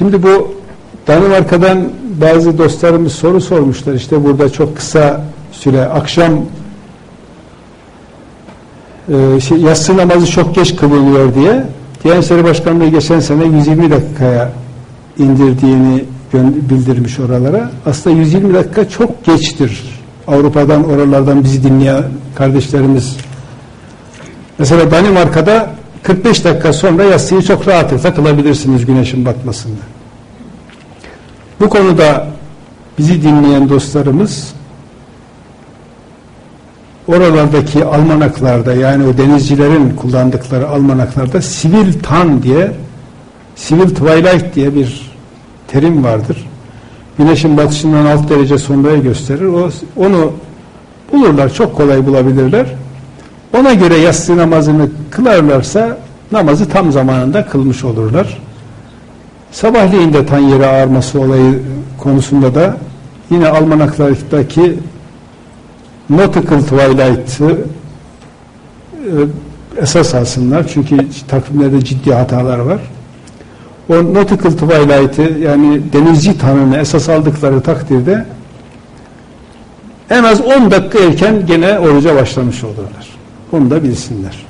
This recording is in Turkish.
Şimdi bu Danimarka'dan bazı dostlarımız soru sormuşlar. İşte burada çok kısa süre akşam e, şey, yatsı namazı çok geç kılınıyor diye Diyanet İşleri Başkanlığı geçen sene 120 dakikaya indirdiğini bildirmiş oralara. Aslında 120 dakika çok geçtir. Avrupa'dan, oralardan bizi dinleyen kardeşlerimiz. Mesela Danimarka'da 45 dakika sonra yatsıyı çok rahatlıkla kılabilirsiniz güneşin batmasında. Bu konuda bizi dinleyen dostlarımız oralardaki almanaklarda yani o denizcilerin kullandıkları almanaklarda sivil tan diye sivil twilight diye bir terim vardır. Güneşin batışından 6 derece sonraya gösterir. O, onu bulurlar. Çok kolay bulabilirler. Ona göre yatsı namazını kılarlarsa namazı tam zamanında kılmış olurlar. Sabahleyin de tan yeri ağarması olayı konusunda da yine almanaklardaki nautical twilight'ı e, esas alsınlar. Çünkü takvimlerde ciddi hatalar var. O nautical twilight'ı yani denizci tanını esas aldıkları takdirde en az 10 dakika erken gene oruca başlamış olurlar. Onu da bilsinler.